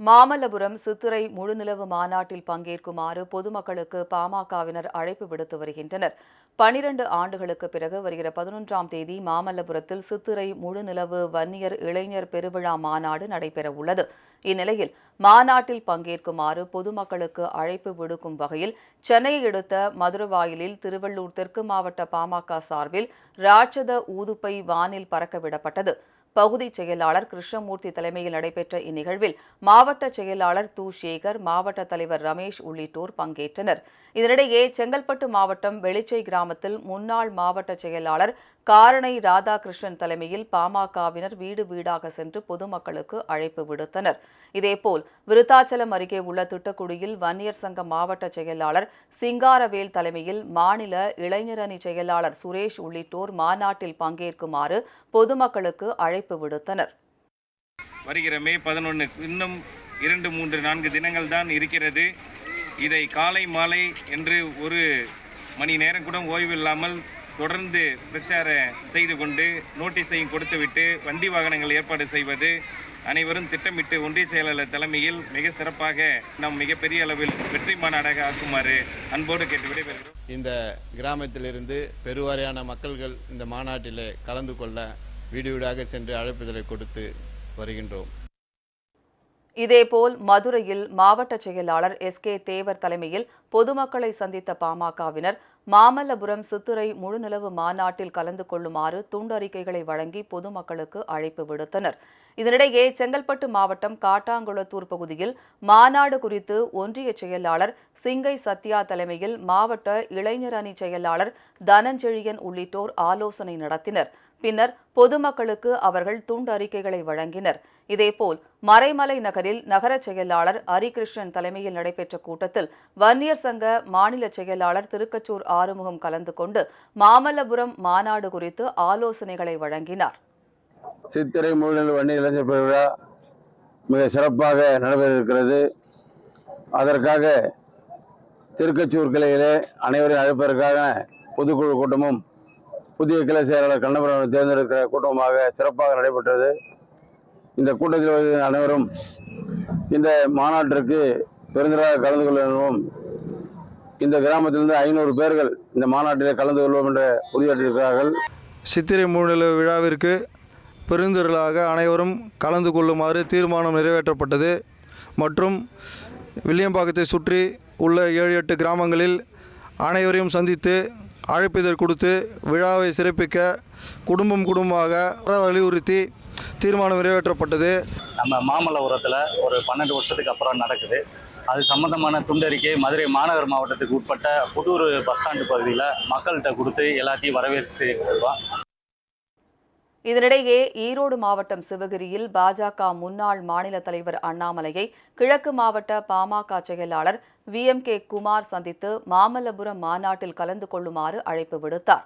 மாமல்லபுரம் சித்திரை முழுநிலவு மாநாட்டில் பங்கேற்குமாறு பொதுமக்களுக்கு பாமகவினர் அழைப்பு விடுத்து வருகின்றனர். பனிரண்டு ஆண்டுகளுக்கு பிறகு வருகிற பதினொன்றாம் தேதி மாமல்லபுரத்தில் சித்திரை முழுநிலவு வன்னியர் இளைஞர் பெருவிழா மாநாடு நடைபெறவுள்ளது. இந்நிலையில் மாநாட்டில் பங்கேற்குமாறு பொதுமக்களுக்கு அழைப்பு விடுக்கும் வகையில் சென்னையை அடுத்த மதுரவாயிலில் திருவள்ளூர் தெற்கு மாவட்ட பாமக சார்பில் ராட்சத ஊதுப்பை வானில் பறக்க விடப்பட்டது பகுதி செயலாளர் கிருஷ்ணமூர்த்தி தலைமையில் நடைபெற்ற இந்நிகழ்வில் மாவட்ட செயலாளர் து சேகர் மாவட்ட தலைவர் ரமேஷ் உள்ளிட்டோர் பங்கேற்றனர். இதனிடையே செங்கல்பட்டு மாவட்டம் வெளிச்சை கிராமத்தில் முன்னாள் மாவட்ட செயலாளர் காரணை ராதாகிருஷ்ணன் தலைமையில் பாமகவினர் வீடு வீடாக சென்று பொதுமக்களுக்கு அழைப்பு விடுத்தனர். இதேபோல் விருத்தாச்சலம் அருகே உள்ள திட்டக்குடியில் வன்னியர் சங்க மாவட்ட செயலாளர் சிங்காரவேல் தலைமையில் மாநில இளைஞரணி செயலாளர் சுரேஷ் உள்ளிட்டோர் மாநாட்டில் பங்கேற்குமாறு பொதுமக்களுக்கு அழைப்பு விடுத்தனர். வருகிற மே பதினொன்று இன்னும் இரண்டு மூன்று நான்கு தினங்கள் தான் இருக்கிறது. இதை காலை மாலை என்று ஒரு மணி நேரம் கூட ஓய்வு இல்லாமல் தொடர்ந்து பிரச்சாரம் செய்து கொண்டு நோட்டீஸையும் கொடுத்துவிட்டு வண்டி வாகனங்கள் ஏற்பாடு செய்வது அனைவரும் திட்டமிட்டு ஒன்றிய செயலாளர் தலைமையில் மிக சிறப்பாக நாம் மிகப்பெரிய அளவில் வெற்றி மாநாடாக ஆக்குமாறு அன்போடு கேட்டு விடைபெறுகிறோம். இந்த கிராமத்திலிருந்து பெருவாரியான மக்கள்கள் இந்த மாநாட்டிலே கலந்து கொள்ள வீடு வீடாக சென்று அழைப்புதலை கொடுத்து வருகின்றோம். இதேபோல் மதுரையில் மாவட்ட செயலாளர் எஸ். கே. தேவர் தலைமையில் பொதுமக்களை சந்தித்த பாமகவினர் மாமல்லபுரம் சித்திரை முழுநிலவு மாநாட்டில் கலந்து கொள்ளுமாறு துண்டறிக்கைகளை வழங்கி பொதுமக்களுக்கு அழைப்பு விடுத்தனர். இதனிடையே செங்கல்பட்டு மாவட்டம் காட்டாங்குளத்தூர் பகுதியில் மாநாடு குறித்து ஒன்றிய செயலாளர் சிங்கை சத்யா தலைமையில் மாவட்ட இளைஞர் அணி செயலாளர் தனஞ்செழியன் உள்ளிட்டோர் ஆலோசனை நடத்தினர். பின்னர் பொதுமக்களுக்கு அவர்கள் துண்டறிக்கைகளை வழங்கினர். இதேபோல் மறைமலை நகரில் நகர செயலாளர் ஹரிகிருஷ்ணன் தலைமையில் நடைபெற்ற கூட்டத்தில் வன்னியர் சங்க மாநில செயலாளர் திருக்கச்சூர் ஆறுமுகம் கலந்து கொண்டு மாமல்லபுரம் மாநாடு குறித்து ஆலோசனைகளை வழங்கினார். சித்திரை முழு வன்னி இளைஞர் பெருவிழா மிக சிறப்பாக நடைபெறிருக்கிறது அதற்காக திருக்கச்சூர் கிளையிலே அனைவரையும் அழைப்பதற்காக பொதுக்குழு கூட்டமும் புதிய கிளை செயலாளர் கண்ணபுரம் தேர்ந்தெடுக்கிற கூட்டமாக சிறப்பாக நடைபெற்றது. இந்த கூட்டத்தில் அனைவரும் இந்த மாநாட்டிற்கு பெருந்திராக கலந்து கொள்ளவும் இந்த கிராமத்திலிருந்து ஐநூறு பேர்கள் இந்த மாநாட்டிலே கலந்து கொள்வோம் என்ற உறுதியேற்றிருக்கிறார்கள். சித்திரை மூணில விழாவிற்கு பெருந்திரளாக அனைவரும் கலந்து கொள்ளுமாறு தீர்மானம் நிறைவேற்றப்பட்டது. மற்றும் வில்லியம்பாக்கத்தை சுற்றி உள்ள ஏழு எட்டு கிராமங்களில் அனைவரையும் சந்தித்து அழைப்பிதழ் கொடுத்து விழாவை சிறப்பிக்க குடும்பம் குடும்பமாக வலியுறுத்தி தீர்மானம் நிறைவேற்றப்பட்டது. நம்ம மாமல்லபுரத்தில் ஒரு பன்னெண்டு வருஷத்துக்கு அப்புறம் நடக்குது. அது சம்மந்தமான துண்டறிக்கை மதுரை மாநகர் மாவட்டத்துக்கு உட்பட்ட புதூர் பஸ் ஸ்டாண்டு பகுதியில் மக்கள்கிட்ட கொடுத்து எல்லாத்தையும் வரவேற்று இருக்கோம். இதனிடையே ஈரோடு மாவட்டம் சிவகிரியில் பாஜக முன்னாள் மாநில தலைவர் அண்ணாமலையை கிழக்கு மாவட்ட பாமக செயலாளர் வி எம் கே குமார் சந்தித்து மாமல்லபுரம் மாநாட்டில் கலந்து கொள்ளுமாறு அழைப்பு விடுத்தார்.